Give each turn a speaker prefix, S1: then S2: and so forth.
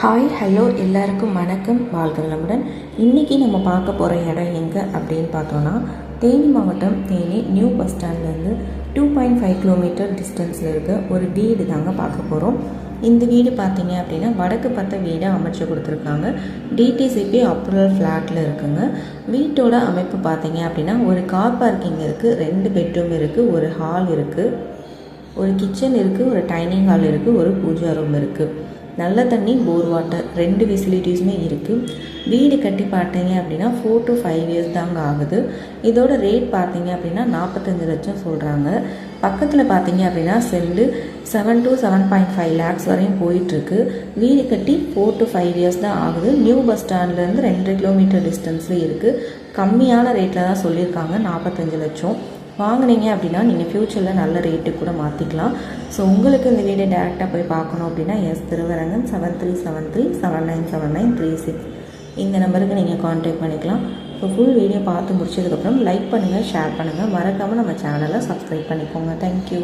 S1: Hi hello எல்லாருக்கும் வணக்கம். வாழ்க நலமுடன் இன்றைக்கி நம்ம பார்க்க போகிற இடம் எங்கே அப்படின்னு பார்த்தோன்னா தேனி மாவட்டம் தேனி நியூ பஸ் ஸ்டாண்ட்லேருந்து டூ பாயிண்ட் ஃபைவ் கிலோமீட்டர் டிஸ்டன்ஸில் இருக்க ஒரு வீடு தாங்க பார்க்க போகிறோம் இந்த வீடு பார்த்தீங்க அப்படின்னா வடக்கு பார்த்த வீடை அமைச்சு கொடுத்துருக்காங்க. டிடிசிபி அப்ரூவல் ஃப்ளாட்டில் இருக்குங்க. வீட்டோட அமைப்பு பார்த்தீங்க அப்படின்னா ஒரு கார் பார்க்கிங் இருக்குது ரெண்டு பெட்ரூம் இருக்குது ஒரு ஹால் இருக்குது ஒரு கிச்சன் இருக்குது ஒரு டைனிங் ஹால் இருக்குது ஒரு பூஜா ரூம் இருக்குது நல்ல தண்ணி போர் வாட்டர் ரெண்டு ஃபெசிலிட்டிஸுமே இருக்குது வீடு கட்டி பார்த்தீங்க அப்படின்னா ஃபோர் டு ஃபைவ் இயர்ஸ் தாங்க ஆகுது. இதோட ரேட் பார்த்தீங்க அப்படின்னா நாற்பத்தஞ்சு லட்சம் சொல்கிறாங்க பக்கத்தில் பார்த்தீங்க அப்படின்னா cent seven to seven point five lakhs வரையும் போயிட்டுருக்கு. வீடு கட்டி ஃபோர் டு ஃபைவ் இயர்ஸ் தான் ஆகுது. நியூ பஸ் ஸ்டாண்ட்லேருந்து ரெண்டு கிலோமீட்டர் டிஸ்டன்ஸில் இருக்குது கம்மியான ரேட்டில் தான் சொல்லியிருக்காங்க. நாற்பத்தஞ்சு லட்சம். வாங்குனீங்க அப்படின்னா நீங்கள் ஃப்யூச்சரில் நல்ல ரேட்டுக்கு கூட மாற்றிக்கலாம் ஸோ உங்களுக்கு இந்த வீடியோ டேரெக்டாக போய் பார்க்கணும் அப்படின்னா S Thiruvarangam seven three seven three seven nine seven nine three six இந்த நம்பருக்கு நீங்கள் காண்டாக்ட் பண்ணிக்கலாம். ஸோ ஃபுல் வீடியோ பார்த்து முடிச்சதுக்கப்புறம் லைக் பண்ணுங்கள் ஷேர் பண்ணுங்கள் மறக்காமல் நம்ம சேனலை சப்ஸ்கிரைப் பண்ணிக்கோங்க. தேங்க்யூ